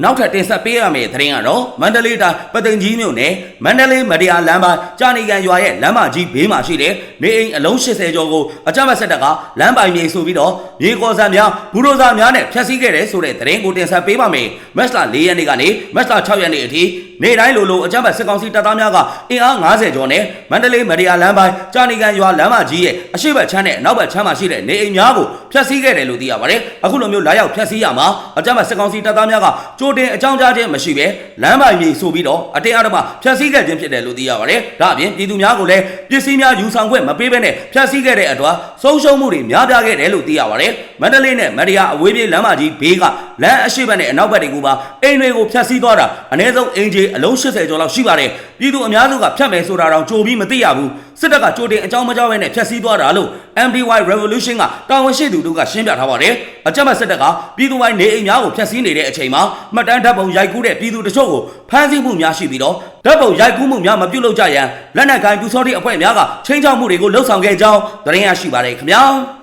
နောက်ထပ်တင်ဆက်ပေးရမယ့်သတင်းကတော့မန္တလေးတိုင်းပသိမ်ကြီးမြို့နယ်မန္တလေးမတရားလမ်းပိုင်းကြာနေကန်ရွာရဲ့လမ်းမကြီးဘေးမှာရှိတဲ့နေအိမ်အလုံး80ကျော်ကိုအကြမ်းဖက်စစ်တပ်ကလမ်းပိုင်မြေဆိုပြီးတော့မြေကော်ဆန်များဘူရိုဇာများနဲ့ဖျက်ဆီးခဲ့တယ်ဆိုတဲ့သတင်းကိုတင်ဆက်ပေးပါမယ်မက်စလာ4ရက်နေ့ကနေမက်စလာ6ရက်နေ့အထိနေ့တိုင်းလိုလိုအကြမ်းဖက်စစ်ကောင်စီတပ်သားများကအင်အား90ကျော်နဲ့မန္တလေးမတရားလမ်းပိုင်းကြာနေကန်ရွာလမ်းမကြီးရဲ့အရှိတ်ဘက်ချမ်းနဲ့အနောက်ဘက်ချမ်းမှာရှိတဲ့နေအိမ်များကိုဖျက်ဆီးခဲ့တယ်လို့သိရပါတယ်အခုလိုမျိုးလာရောက်ဖျက်ဆီးရမှာအကြမ်းဖက်စစ်ကောင်စီတပ်သားများကကြိုတင်အကြောင်းကြားခြင်းမရှိဘဲလမ်းပိုင်မြေဆိုပြီးတော့အတင်းအဓမ္မဖျက်ဆီးခဲ့ခြင်းဖြစ်တယ်လို့သိရပါတယ်ဒါအပြင်ပြည်သူများကိုလည်းပစ္စည်းများယူဆောင်ခွင့်မပေးဘဲနဲ့ဖျက်ဆီးခဲ့တဲ့အတွက်ဆုံးရှုံးမှုတွေများပြားခဲ့တယ်လို့သိရပါတယ်မန္တလေးနဲ့မန္တရာအဝေးပြေးလမ်းမကြီးဘေးက လမ်းအရှိတ်ဘက်နဲ့အနောက်ဘက်တွေကိုပါအိမ်တွေကိုဖျက်ဆီးသွားတာအနည်းဆုံးအိမ်ကြီးအလုံး80ကျော်လောက်ရှိပါတယ်ပြည်သူအများစုကဖြတ်မယ်ဆိုတာတော့ကြိုပြီးမသိရဘူးစစ်တပ်ကကြိုတင်အကြောင်းမကြောက်ဘဲနဲ့ဖျက်ဆီးသွားတာလို့ MDY Revolution ကတာဝန်ရှိသူတို့ကရှင်းပြထားပါတယ်အကြမ်းဖက်စစ်တပ်ကပြည်သူပိုင်းနေအိမ်များကိုဖျက်ဆီးနေတဲ့အချိန်မှာမှတ်တမ်းဓာတ်ပုံရိုက်ကူးတဲ့ပြည်သူတချို့ကိုဖမ်းဆီးမှုများရှိပြီးတော့ဓာတ်ပုံရိုက်ကူးမှုများမပြုတ်လုပ်ကြရန်လက်နက်ကိုင်ပြူစောတိအဖွဲ့များကချင်းချောက်မှုတွေကိုလှုံ့ဆော်ခဲ့ကြောင်းသတင်းရရှိပါတယ်ခင်ဗျာ